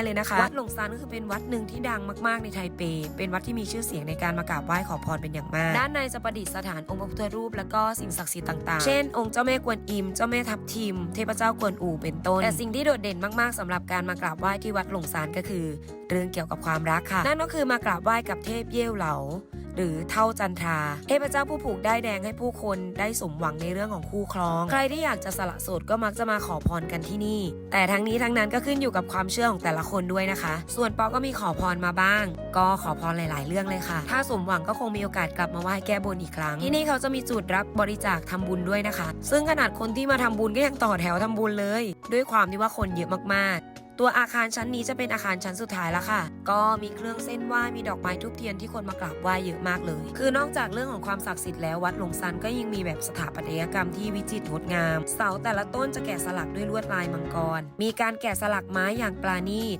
ายๆเลยนะคะ วัดหลงซานก็คือเป็นวัดหนึ่งที่ดังมากๆในไทเป เป็นวัดที่มีชื่อเสียงในการมากราบไหว้ขอพรเป็นอย่างมาก ด้านในจะประดิษฐานองค์พระพุทธรูปแล้วก็สิ่งศักดิ์สิทธิ์ต่างๆ เช่น องค์เจ้าแม่กวนอิม เจ้าแม่ทับทิม เทพเจ้ากวนอูเป็นต้น แต่สิ่งที่โดดเด่นมากๆสำหรับการมากราบไหว้ที่วัดหลงซานก็คือ เรื่องเกี่ยวกับความรักค่ะ นั่นก็คือมากราบไหว้กับเทพเย่ยวเหลา หรือเท่าจันทราเทพเจ้าผู้ผูกได้แดงให้ผู้คนได้สมหวังในเรื่องของคู่ครอง ใครที่อยากจะสละโสดก็มักจะมาขอพรกันที่นี่ แต่ทั้งนี้ทั้งนั้นก็ขึ้นอยู่กับความเชื่อของแต่ละคนด้วยนะคะ ส่วนปอก็มีขอพรมาบ้าง ก็ขอพรหลาย ๆ เรื่องเลยค่ะ ถ้าสมหวังก็คงมีโอกาสกลับมาไหว้แก้บนอีกครั้ง ที่นี่เขาจะมีจุดรับบริจาคทำบุญด้วยนะคะ ซึ่งขนาดคนที่มาทำบุญก็ยังต่อแถวทำบุญเลย ด้วยความที่ว่าคนเยอะมาก ๆ ตัวอาคารชั้นนี้จะเป็นอาคารชั้นสุดท้ายแล้วค่ะ ก็มีเครื่องเส้นไหว้มีดอกไม้ทุบเทียนที่คนมากราบไหว้เยอะมากเลย คือนอกจากเรื่องของความศักดิ์สิทธิ์แล้ววัดหลงซันก็ยังมีแบบสถาปัตยกรรมที่วิจิตรงดงาม เสาแต่ละต้นจะแกะสลักด้วยลวดลายมังกร มีการแกะสลักไม้อย่างปราณีต